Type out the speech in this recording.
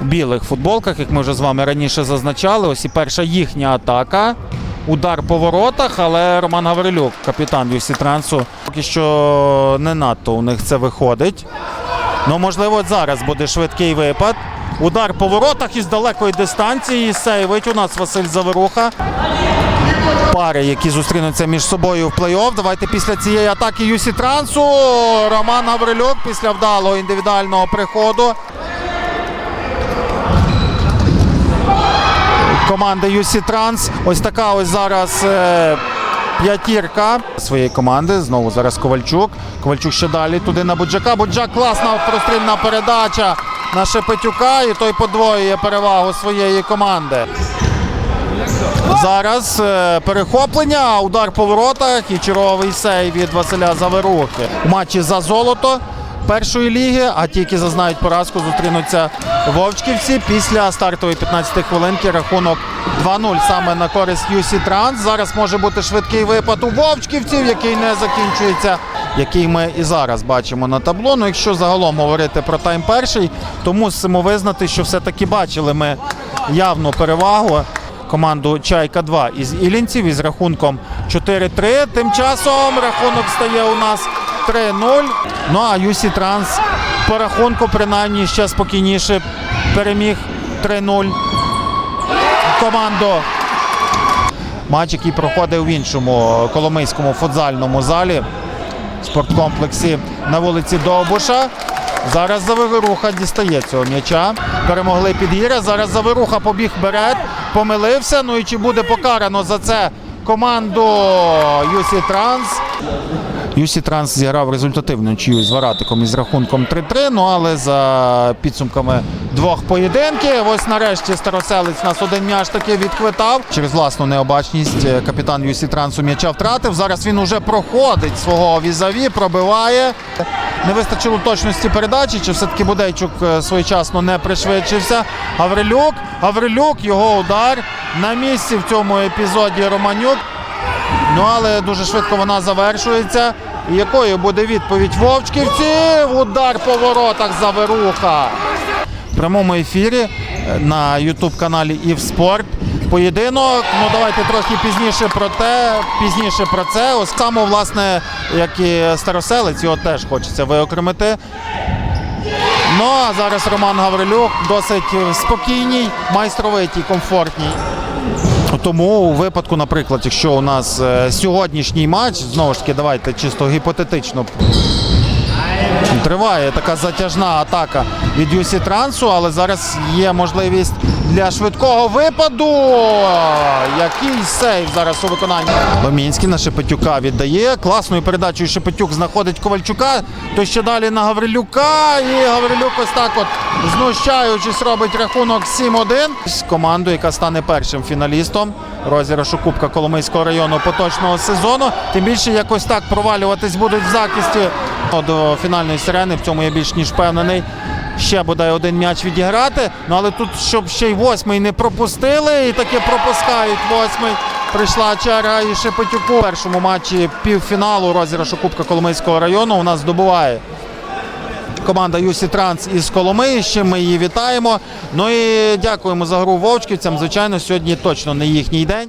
білих футболках, як ми вже з вами раніше зазначали. Ось і перша їхня атака. Удар по воротах, але Роман Гаврилюк, капітан Юсі Трансу, поки що не надто у них це виходить. Ну, можливо, зараз буде швидкий випад. Удар по воротах із далекої дистанції. Сейвить у нас Василь Заверуха. Пари, які зустрінуться між собою в плей-офф. Давайте після цієї атаки Юсі Трансу. Роман Гаврилюк після вдалого індивідуального приходу. Команда Юсі Транс. Ось така ось зараз е, п'ятірка своєї команди. Знову зараз Ковальчук. Ковальчук ще далі туди на Буджака. Буджак класна прострільна передача на Шепетюка. І той подвоює перевагу своєї команди. Зараз е, перехоплення, удар по воротах і черговий сейв від Василя Заверухи. У матчі за золото першої ліги, а ті, які зазнають поразку, зустрінуться Вовчківці після стартової 15 хвилинки. Рахунок 2-0 саме на користь Юсі Транс. Зараз може бути швидкий випад у Вовчківців, який не закінчується, який ми і зараз бачимо на табло. Ну, якщо загалом говорити про тайм перший, то мусимо визнати, що все-таки бачили ми явну перевагу команду Чайка 2 із Ілінців із рахунком 4-3. Тим часом рахунок стає у нас 3-0. Ну а Юсі Транс по рахунку принаймні ще спокійніше переміг 3-0 команду. Матч, який проходив в іншому коломийському футзальному залі спорткомплексі на вулиці Довбуша. Зараз Заверуха дістає цього м'яча. Перемогли Підгір'я. Зараз Заверуха побіг вперед, помилився. Ну і чи буде покарано за це команду Юсі Транс? Юсі Транс зіграв результативну нічию з Варатиком із рахунком 3-3. Ну але за підсумками двох поєдинків. Ось нарешті староселець нас один м'яч таки відхвитав. Через власну необачність е, капітан Юсі Трансу м'яча втратив. Зараз він уже проходить свого візаві, пробиває. Не вистачило точності передачі, чи все-таки Будейчук е, своєчасно не пришвидшився. Гаврилюк, Гаврилюк, його удар на місці в цьому епізоді Романюк. Ну але дуже швидко вона завершується. І якою буде відповідь Вовчківців? Удар по воротах Заверуха. В прямому ефірі е, на Ютуб каналі Івспорт. Поєдинок. Ну давайте трохи пізніше про те. Пізніше про це. Ось само, власне, як і староселець, його теж хочеться виокремити. Ну а зараз Роман Гаврилюк досить спокійній, майстровитій, комфортній. Тому у випадку, наприклад, якщо у нас е, сьогоднішній матч, знову ж таки, давайте чисто гіпотетично. Триває така затяжна атака від Юсі Трансу, але зараз є можливість для швидкого випаду. Який сейв зараз у виконанні. Ломінський на Шепетюка віддає. Класною передачею Шепетюк знаходить Ковальчука. То ще далі на Гаврилюка. І Гаврилюк ось так от знущаючись робить рахунок 7-1. З командою, яка стане першим фіналістом розіграшу Кубка Коломийського району поточного сезону. Тим більше якось так провалюватись будуть в захисті до фінальної сирени. В цьому я більш ніж впевнений. Ще бодай один м'яч відіграти. Ну але тут, щоб ще й восьмий не пропустили, і таки пропускають восьмий. Прийшла черга і Шепетюку. У першому матчі півфіналу розіграшу Кубка Коломийського району у нас здобуває команда Юсі Транс із Коломиї. Ще ми її вітаємо. Ну і дякуємо за гру вовчківцям. Звичайно, сьогодні точно не їхній день.